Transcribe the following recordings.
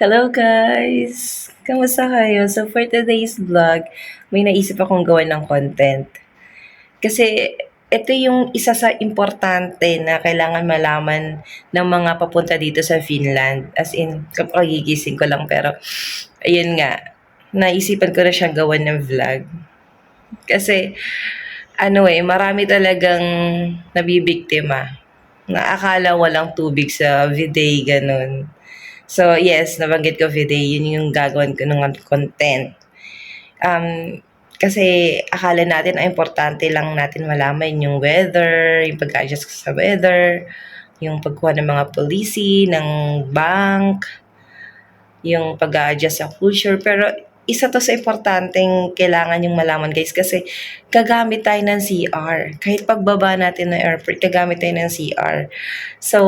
Hello guys! Kamusta kayo? So for today's vlog, may naisip akong gawa ng content. Kasi ito yung isa sa importante na kailangan malaman ng mga papunta dito sa Finland. As in, kapagigising ko lang pero ayun nga, naisipan ko na siyang gawan ng vlog. Kasi ano eh, marami talagang nabibiktima na akala walang tubig sa bidet, ganun. So, yes, nabanggit ko bidet, yun yung gagawin ko ng content. Um, kasi akala natin ang importante lang natin malaman yung weather, yung pag-adjust sa weather, yung pagkuha ng mga policy, ng bank, yung pag-adjust sa culture. Pero isa to sa importanteng kailangan yung malaman guys kasi gagamit tayo ng CR. Kahit pagbaba natin ng airport, gagamit tayo ng CR. So,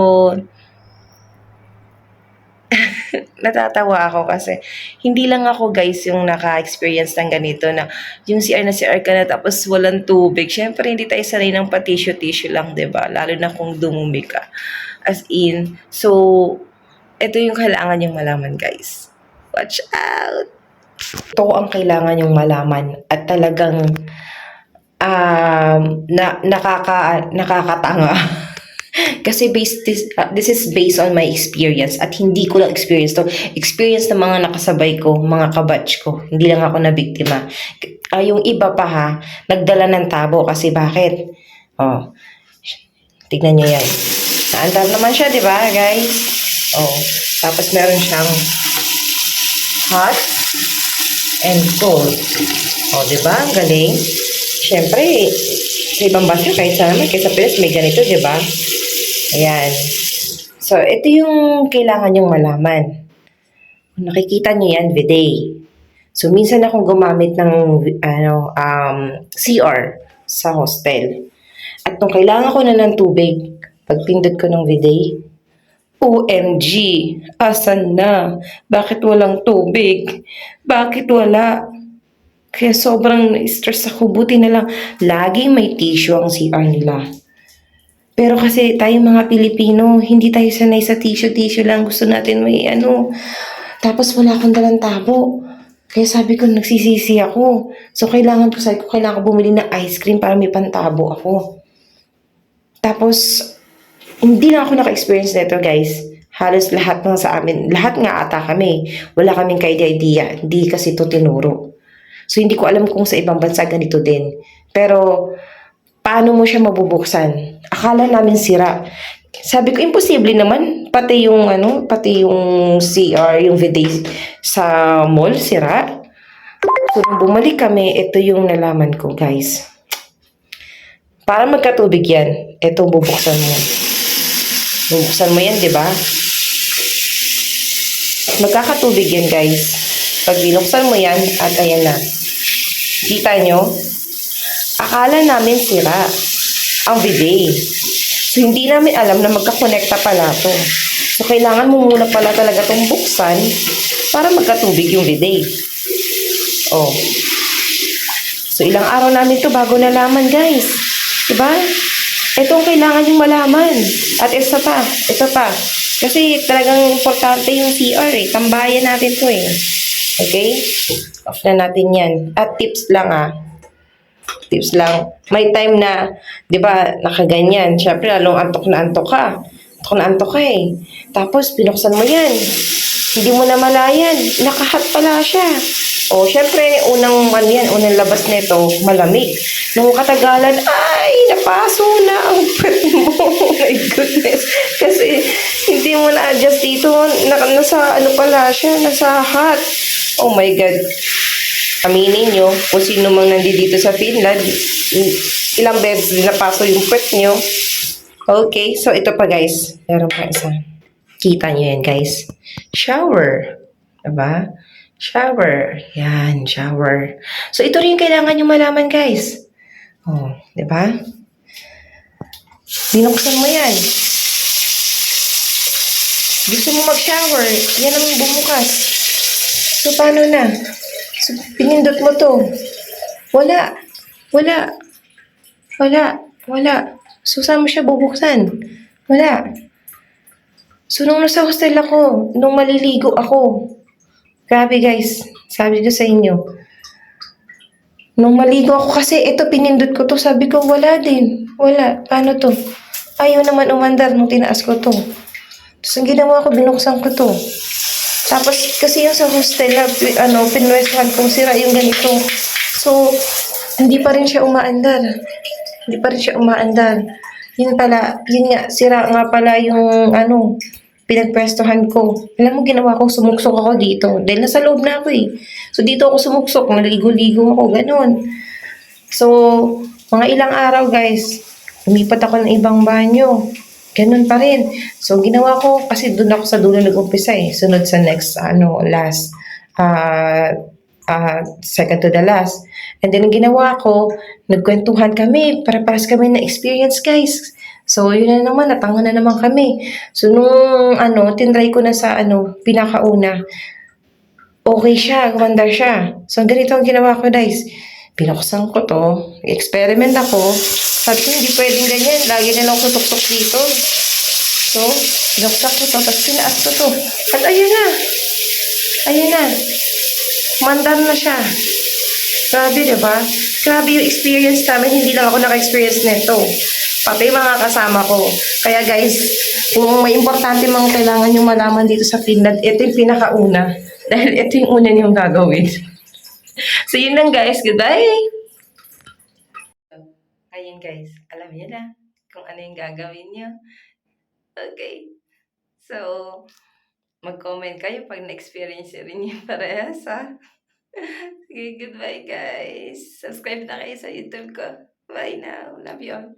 natatawa ako kasi hindi lang ako guys yung naka-experience ng ganito na yung CR na CR ka na tapos walang tubig. Siyempre hindi tayo sanay ng pa-tissue-tissue lang, 'di ba? Lalo na kung dumumi ka. As in, so ito yung kailangan yung malaman guys. Watch out! Ito ang kailangan yung malaman at talagang um, na, nakaka, nakakatanga. Kasi based this, uh, this is based on my experience at hindi ko lang experience to. Experience ng mga nakasabay ko, mga kabatch ko. Hindi lang ako na biktima. Uh, yung iba pa ha, nagdala ng tabo kasi bakit? Oh, tignan nyo yan. Naandar naman siya, di ba guys? Oh, tapos meron siyang hot and cold. O, di ba? Ang galing. Siyempre, sa ibang bansa, kahit saan naman, kaysa Pilas, may ganito, di ba? Ayan. So, ito yung kailangan yung malaman. Nakikita niyo yan, bidet. So, minsan akong gumamit ng ano, um, CR sa hostel. At nung kailangan ko na ng tubig, pagpindot ko ng bidet, OMG, asan na? Bakit walang tubig? Bakit wala? Kaya sobrang stress ako. Buti na lang, laging may tissue ang CR nila. Pero kasi tayo mga Pilipino, hindi tayo sanay sa tissue-tissue lang. Gusto natin may ano. Tapos wala akong dalang tabo. Kaya sabi ko, nagsisisi ako. So, kailangan ko, sabi ko, kailangan ko bumili ng ice cream para may pantabo ako. Tapos, hindi lang ako naka-experience nito, guys. Halos lahat ng sa amin, lahat nga ata kami. Wala kaming ka-idea. Hindi kasi to tinuro. So, hindi ko alam kung sa ibang bansa ganito din. Pero, paano mo siya mabubuksan? Akala namin sira. Sabi ko, imposible naman. Pati yung, ano, pati yung CR, yung bidet sa mall, sira. So, nung bumalik kami, ito yung nalaman ko, guys. Para magkatubig yan, ito bubuksan mo. Bubuksan mo yan, di ba? Magkakatubig yan, guys. Pag binuksan mo yan, at ayan na. Kita nyo? Akala namin sira ang bidet. So, hindi namin alam na magkakonekta pala to. So, kailangan mo muna pala talaga itong buksan para magkatubig yung bidet. Oh. So, ilang araw namin to bago nalaman, guys. Diba? Ito ang kailangan yung malaman. At isa pa, ito pa. Kasi talagang importante yung CR eh. Tambayan natin to eh. Okay? Off na natin yan. At tips lang ah. Tips lang. May time na, di ba, nakaganyan. Siyempre, lalong antok na antok ka. Antok na antok ka eh. Tapos, binuksan mo yan. Hindi mo na malayan. Nakahat pala siya. O, syempre, unang, ano yan, unang labas nito, malamig. Nung katagalan, ay, napaso na ang pet mo. Oh my goodness. Kasi, hindi mo na-adjust dito. Na, nasa, ano pala siya, nasa hot. Oh my God. Aminin nyo, kung sino mang nandito sa Finland, ilang beses napaso yung pet nyo. Okay, so ito pa guys. Meron pa isa. Kita nyo yan guys. Shower. Diba? Shower. Yan, shower. So, ito rin kailangan nyo malaman, guys. Oh, di ba? Binuksan mo yan. Gusto mo mag-shower, yan ang bumukas. So, paano na? So, pinindot mo to. Wala. Wala. Wala. Wala. So, saan mo siya bubuksan? Wala. So, nung nasa hostel ako, nung maliligo ako, grabe guys, sabi ko sa inyo, nung maligo ako kasi ito pinindot ko to, sabi ko wala din, wala, paano to? Ayaw naman umandar nung tinaas ko to. Tapos ang ginawa ko, binuksan ko to. Tapos kasi yung sa hostel, na, ano, pinwestuhan kong sira yung ganito. So, hindi pa rin siya umaandar. Hindi pa rin siya umaandar. Yun pala, yun nga, sira nga pala yung, ano, pinagpwestuhan ko. Alam mo, ginawa ko, sumuksok ako dito. Dahil nasa loob na ako eh. So, dito ako sumuksok, naligo-ligo ako, ganun. So, mga ilang araw guys, lumipat ako ng ibang banyo. Ganun pa rin. So, ginawa ko, kasi doon ako sa dulo nag-umpisa eh. Sunod sa next, ano, last, ah, ah, second to the last. And then, ginawa ko, nagkwentuhan kami, para paras kami na experience, guys. So, yun na naman, natanga na naman kami. So, nung, ano, tinry ko na sa, ano, pinakauna, okay siya, gumandar siya. So, ganito ang ginawa ko, guys. Pinuksan ko to, experiment ako. Sabi ko, hindi pwedeng ganyan. Lagi na lang ako tutok dito. So, pinuksan ko to, tapos pinaas ko to. At ayun na. Ayun na. Mandar na siya. Grabe, di ba? Grabe yung experience namin. Hindi lang ako naka-experience nito. Pati mga kasama ko. Kaya guys, kung may importante mga kailangan yung malaman dito sa Finland, ito yung pinakauna. Dahil ito yung una niyong gagawin. so yun lang guys. Goodbye! Ayun guys, alam niyo na kung ano yung gagawin niyo. Okay. So, mag-comment kayo pag na-experience rin yung parehas ha. Sige, goodbye guys. Subscribe na kayo sa YouTube ko. Bye now. Love you all.